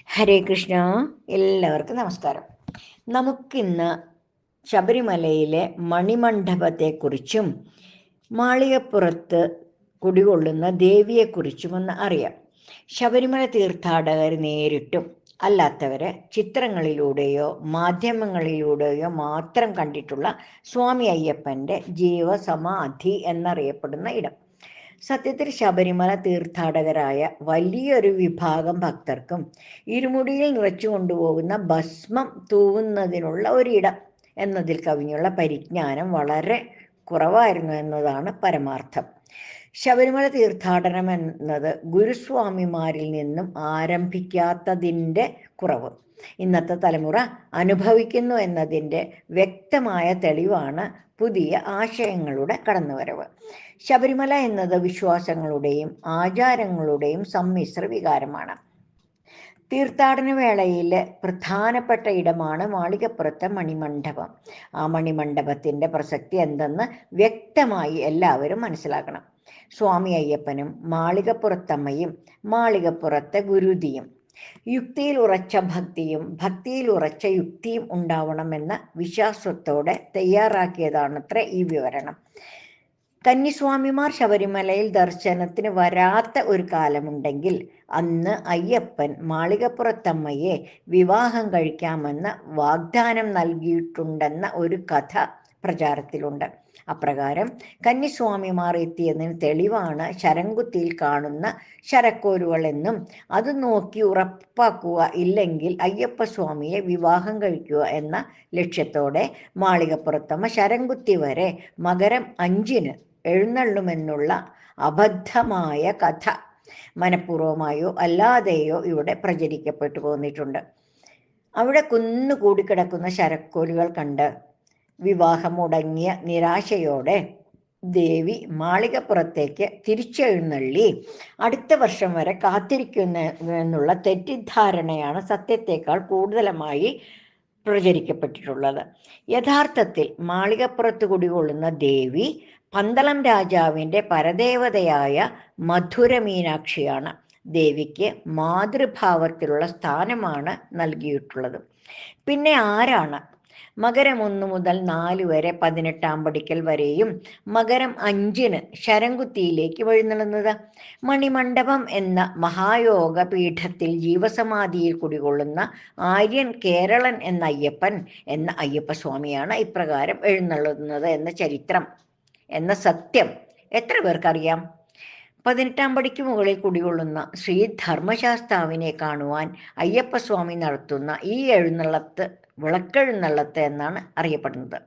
ഹരേ കൃഷ്ണ എല്ലാവർക്കും നമസ്കാരം. നമുക്കിന്ന് ശബരിമലയിലെ മണിമണ്ഡപത്തെക്കുറിച്ചും മാളികപ്പുറത്ത് കുടികൊള്ളുന്ന ദേവിയെക്കുറിച്ചും ഒന്ന് അറിയാം. ശബരിമല തീർത്ഥാടകർ നേരിട്ടും അല്ലാത്തവരെ ചിത്രങ്ങളിലൂടെയോ മാധ്യമങ്ങളിലൂടെയോ മാത്രം കണ്ടിട്ടുള്ള സ്വാമി അയ്യപ്പന്റെ ജീവസമാധി എന്നറിയപ്പെടുന്ന ഇടം. സത്യത്തിൽ ശബരിമല തീർത്ഥാടകരായ വലിയൊരു വിഭാഗം ഭക്തർക്കും ഇരുമുടിയിൽ നിറച്ചു കൊണ്ടുപോകുന്ന ഭസ്മം തൂവുന്നതിനുള്ള ഒരിടം എന്നതിൽ കവിഞ്ഞുള്ള പരിജ്ഞാനം വളരെ കുറവായിരുന്നു എന്നതാണ് പരമാർത്ഥം. ശബരിമല തീർത്ഥാടനം എന്നത് ഗുരുസ്വാമിമാരിൽ നിന്നും ആരംഭിക്കാത്തതിന്റെ കുറവ്. ഇന്നത്തെ തലമുറ അനുഭവിക്കുന്നു എന്നതിന്റെ വ്യക്തമായ തെളിവാണ് പുതിയ ആശയങ്ങളുടെ കടന്നുവരവ്. ശബരിമല എന്നത് വിശ്വാസങ്ങളുടെയും ആചാരങ്ങളുടെയും സമ്മിശ്ര വികാരമാണ്. തീർത്ഥാടന വേളയിലെ പ്രധാനപ്പെട്ട ഇടമാണ് മാളികപ്പുറത്തെ മണിമണ്ഡപം. ആ മണിമണ്ഡപത്തിന്റെ പ്രസക്തി എന്തെന്ന് വ്യക്തമായി എല്ലാവരും മനസ്സിലാക്കണം. സ്വാമി അയ്യപ്പനും മാളികപ്പുറത്തമ്മയും മാളികപ്പുറത്തെ ഗുരുതിയും യുക്തിയിൽ ഉറച്ച ഭക്തിയും ഭക്തിയിൽ ഉറച്ച യുക്തിയും ഉണ്ടാവണമെന്ന വിശ്വാസത്തോടെ തയ്യാറാക്കിയതാണത്ര ഈ വിവരണം. കന്നിസ്വാമിമാർ ശബരിമലയിൽ ദർശനത്തിന് വരാത്ത ഒരു കാലമുണ്ടെങ്കിൽ അന്ന് അയ്യപ്പൻ മാളികപ്പുറത്തമ്മയെ വിവാഹം കഴിക്കാമെന്ന് വാഗ്ദാനം നൽകിയിട്ടുണ്ടെന്ന ഒരു കഥ പ്രചാരത്തിലുണ്ട്. അപ്രകാരം കന്നിസ്വാമിമാർ എത്തിയതിന് തെളിവാണ് ശരംകുത്തിയിൽ കാണുന്ന ശരക്കോലുകൾ എന്നും അത് നോക്കി ഉറപ്പാക്കുക ഇല്ലെങ്കിൽ അയ്യപ്പ അയ്യപ്പസ്വാമിയെ വിവാഹം കഴിക്കുക എന്ന ലക്ഷ്യത്തോടെ മാളികപ്പുറത്തമ്മ ശരംകുത്തി വരെ മകരം അഞ്ചിന് എഴുന്നള്ളുമെന്നുള്ള അബദ്ധമായ കഥ മനഃപൂർവമായോ അല്ലാതെയോ ഇവിടെ പ്രചരിക്കപ്പെട്ടു പോന്നിട്ടുണ്ട്. അവിടെ കുന്നു കൂടിക്കിടക്കുന്ന ശരക്കോലുകൾ കണ്ട് വിവാഹം മുടങ്ങിയ നിരാശയോടെ ദേവി മാളികപ്പുറത്തേക്ക് തിരിച്ചെഴുന്നള്ളി. അടുത്ത വർഷം വരെ കാത്തിരിക്കുന്ന എന്നുള്ള തെറ്റിദ്ധാരണയാണ് സത്യത്തെക്കാൾ കൂടുതലായി പ്രചരിക്കപ്പെട്ടിട്ടുള്ളത്. യഥാർത്ഥത്തിൽ മാളികപ്പുറത്ത് കുടികൊള്ളുന്ന ദേവി പന്തളം രാജാവിന്റെ പരദേവതയായ മധുര മീനാക്ഷിയാണ്. ദേവിക്ക് മാതൃഭാവത്തിലുള്ള സ്ഥാനമാണ് നൽകിയിട്ടുള്ളത്. പിന്നെ ആരാണ് മകരം ഒന്ന് മുതൽ നാല് വരെ പതിനെട്ടാം പടിക്കൽ വരെയും മകരം അഞ്ചിന് ശരംകുത്തിയിലേക്ക് വഴുന്നള്ളുന്നത് മണിമണ്ഡപം എന്ന മഹായോഗ പീഠത്തിൽ ജീവസമാധിയിൽ കുടികൊള്ളുന്ന ആര്യൻ കേരളൻ എന്ന അയ്യപ്പൻ എന്ന അയ്യപ്പസ്വാമിയാണ് ഇപ്രകാരം എഴുന്നള്ളുന്നത് എന്ന ചരിത്രം എന്ന സത്യം. എത്ര പേർക്കറിയാം? പതിനെട്ടാം പടിക്ക് മുകളിൽ കുടികൊള്ളുന്ന ശ്രീ ധർമ്മശാസ്താവിനെ കാണുവാൻ അയ്യപ്പസ്വാമി നടത്തുന്ന ഈ എഴുന്നള്ളത്ത് വിളക്കെഴുന്നള്ളത്ത് എന്നാണ് അറിയപ്പെടുന്നത്.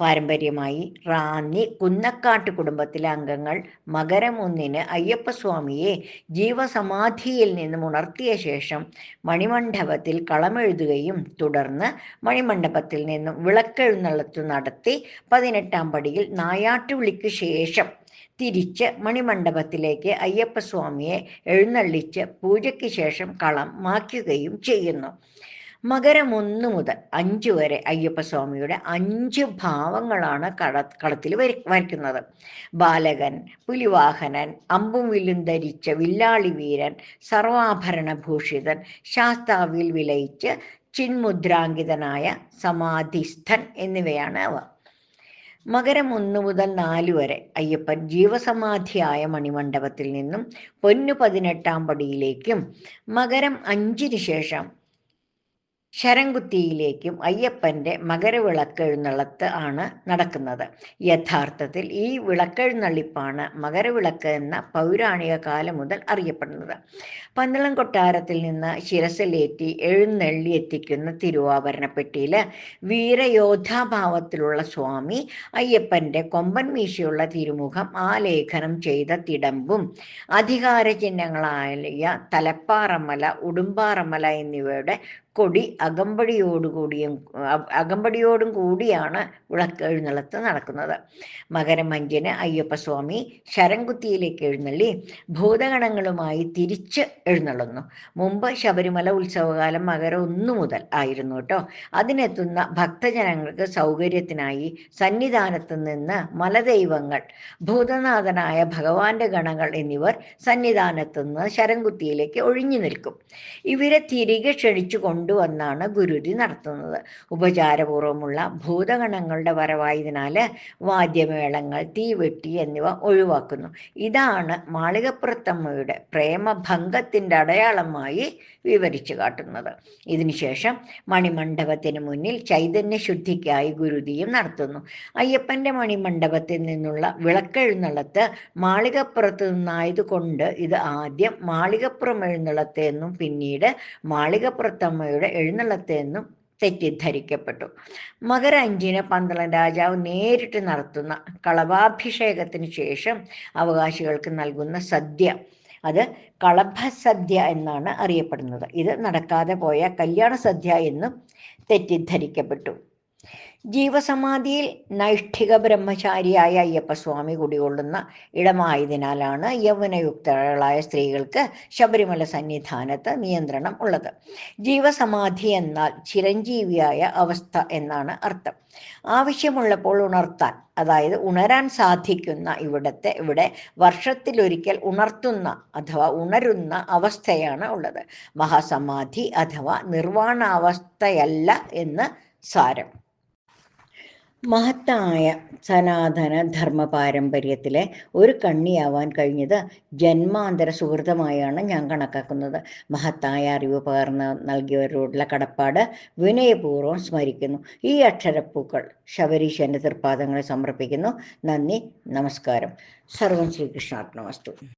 പാരമ്പര്യമായി റാന്നി കുന്നക്കാട്ട് കുടുംബത്തിലെ അംഗങ്ങൾ മകരമൊന്നിന് അയ്യപ്പസ്വാമിയെ ജീവസമാധിയിൽ നിന്നും ഉണർത്തിയ ശേഷം മണിമണ്ഡപത്തിൽ കളമെഴുതുകയും തുടർന്ന് മണിമണ്ഡപത്തിൽ നിന്നും വിളക്കെഴുന്നള്ളത്ത് നടത്തി പതിനെട്ടാം പടിയിൽ നായാട്ടുവിളിക്ക് ശേഷം തിരിച്ച് മണിമണ്ഡപത്തിലേക്ക് അയ്യപ്പസ്വാമിയെ എഴുന്നള്ളിച്ച് പൂജയ്ക്ക് ശേഷം കളം മാക്കുകയും ചെയ്യുന്നു. മകരം ഒന്ന് മുതൽ അഞ്ച് വരെ അയ്യപ്പസ്വാമിയുടെ അഞ്ച് ഭാവങ്ങളാണ് കട കളത്തിൽ വരി വരയ്ക്കുന്നത്. ബാലകൻ പുലിവാഹനൻ അമ്പും വില്ലും ധരിച്ച വില്ലാളി വീരൻ സർവാഭരണ ഭൂഷിതൻ ശാസ്താവിൽ വിലയിച്ച് ചിന്മുദ്രാങ്കിതനായ സമാധിസ്ഥൻ എന്നിവയാണ് അവ. മകരം ഒന്ന് മുതൽ നാല് വരെ അയ്യപ്പൻ ജീവസമാധിയായ മണിമണ്ഡപത്തിൽ നിന്നും പൊന്നു പതിനെട്ടാം പടിയിലേക്കും മകരം അഞ്ചിന് ശേഷം ശരംകുത്തിയിലേക്കും അയ്യപ്പന്റെ മകരവിളക്കെഴുന്നള്ളത്ത് ആണ് നടക്കുന്നത്. യഥാർത്ഥത്തിൽ ഈ വിളക്കെഴുന്നള്ളിപ്പാണ് മകരവിളക്ക് എന്ന പൗരാണിക കാലം മുതൽ അറിയപ്പെടുന്നത്. പന്തളം കൊട്ടാരത്തിൽ നിന്ന് ശിരസിലേറ്റി എഴുന്നള്ളി എത്തിക്കുന്ന തിരുവാഭരണപ്പെട്ടിയിൽ വീരയോദ്ധാഭാവത്തിലുള്ള സ്വാമി അയ്യപ്പന്റെ കൊമ്പൻ മീശയുള്ള തിരുമുഖം ആലേഖനം ചെയ്ത തിടമ്പും അധികാര ചിഹ്നങ്ങളായ തലപ്പാറമല ഉടുമ്പാറമല എന്നിവയുടെ കൊടി അകമ്പടിയോടുകൂടിയും അകമ്പടിയോടും കൂടിയാണ് വിളക്ക് എഴുന്നള്ളത്ത് നടക്കുന്നത്. മകരമഞ്ചന് അയ്യപ്പസ്വാമി ശരംകുത്തിയിലേക്ക് എഴുന്നള്ളി ഭൂതഗണങ്ങളുമായി തിരിച്ച് എഴുന്നള്ളുന്നു. മുമ്പ് ശബരിമല ഉത്സവകാലം മകരം ഒന്നു മുതൽ ആയിരുന്നു കേട്ടോ അതിനെത്തുന്ന ഭക്തജനങ്ങൾക്ക് സൗകര്യത്തിനായി സന്നിധാനത്ത് നിന്ന് മലദൈവങ്ങൾ ഭൂതനാഥനായ ഭഗവാന്റെ ഗണങ്ങൾ എന്നിവർ സന്നിധാനത്ത് നിന്ന് ശരംകുത്തിയിലേക്ക് ഒഴിഞ്ഞു നിൽക്കും. ഇവരെ തിരികെ ക്ഷണിച്ചു കൊണ്ടുവന്നാണ് ഗുരുതി നടത്തുന്നത്. ഉപചാരപൂർവമുള്ള ഭൂതഗണങ്ങളുടെ വരവായതിനാൽ വാദ്യമേളങ്ങൾ തീവെട്ടി എന്നിവ ഒഴിവാക്കുന്നു. ഇതാണ് മാളികപ്പുറത്തമ്മയുടെ പ്രേമഭംഗത്തിന്റെ അടയാളമായി വിവരിച്ചു കാട്ടുന്നത്. ഇതിനുശേഷം മണിമണ്ഡപത്തിന് മുന്നിൽ ചൈതന്യ ശുദ്ധിക്കായി ഗുരുതിയും നടത്തുന്നു. അയ്യപ്പന്റെ മണിമണ്ഡപത്തിൽ നിന്നുള്ള വിളക്കെഴുന്നള്ളത്ത് മാളികപ്പുറത്ത് നിന്നായതുകൊണ്ട് ഇത് ആദ്യം മാളികപ്പുറം എഴുന്നള്ളത്ത് എന്നും പിന്നീട് മാളികപ്പുറത്തമ്മയുടെ എഴുന്നള്ളത്ത് എന്നും തെറ്റിദ്ധരിക്കപ്പെട്ടു. മകര അഞ്ചിന് പന്തളം രാജാവ് നേരിട്ട് നടത്തുന്ന കളഭാഭിഷേകത്തിന് ശേഷം അവകാശികൾക്ക് നൽകുന്ന സദ്യ. അത് കളഭസദ്യ എന്നാണ് അറിയപ്പെടുന്നത്. ഇത് നടക്കാതെ പോയ കല്യാണ സദ്യ എന്നും തെറ്റിദ്ധരിക്കപ്പെട്ടു. ജീവസമാധിയിൽ നൈഷ്ഠിക ബ്രഹ്മചാരിയായ അയ്യപ്പസ്വാമി കുടികൊള്ളുന്ന ഇടമായതിനാലാണ് യൗവനയുക്തകളായ സ്ത്രീകൾക്ക് ശബരിമല സന്നിധാനത്ത് നിയന്ത്രണം ഉള്ളത്. ജീവസമാധി എന്നാൽ ചിരഞ്ജീവിയായ അവസ്ഥ എന്നാണ് അർത്ഥം. ആവശ്യമുള്ളപ്പോൾ ഉണർത്താൻ അതായത് ഉണരാൻ സാധിക്കുന്ന ഇവിടത്തെ ഇവിടെ വർഷത്തിലൊരിക്കൽ ഉണർത്തുന്ന അഥവാ ഉണരുന്ന അവസ്ഥയാണ് ഉള്ളത്. മഹാസമാധി അഥവാ നിർവാണാവസ്ഥയല്ല എന്ന് സാരം. മഹത്തായ സനാതന ധർമ്മ പാരമ്പര്യത്തിലെ ഒരു കണ്ണിയാവാൻ കഴിഞ്ഞത് ജന്മാന്തര സുഹൃതമായാണ് ഞാൻ കണക്കാക്കുന്നത്. മഹത്തായ അറിവ് പകർന്ന് നൽകിയവരോടുള്ള കടപ്പാട് വിനയപൂർവം സ്മരിക്കുന്നു. ഈ അക്ഷരപ്പൂക്കൾ ശബരീശന്റെ തൃപ്പാദങ്ങളെ സമർപ്പിക്കുന്നു. നന്ദി നമസ്കാരം. സർവം ശ്രീകൃഷ്ണാത്മവസ്തു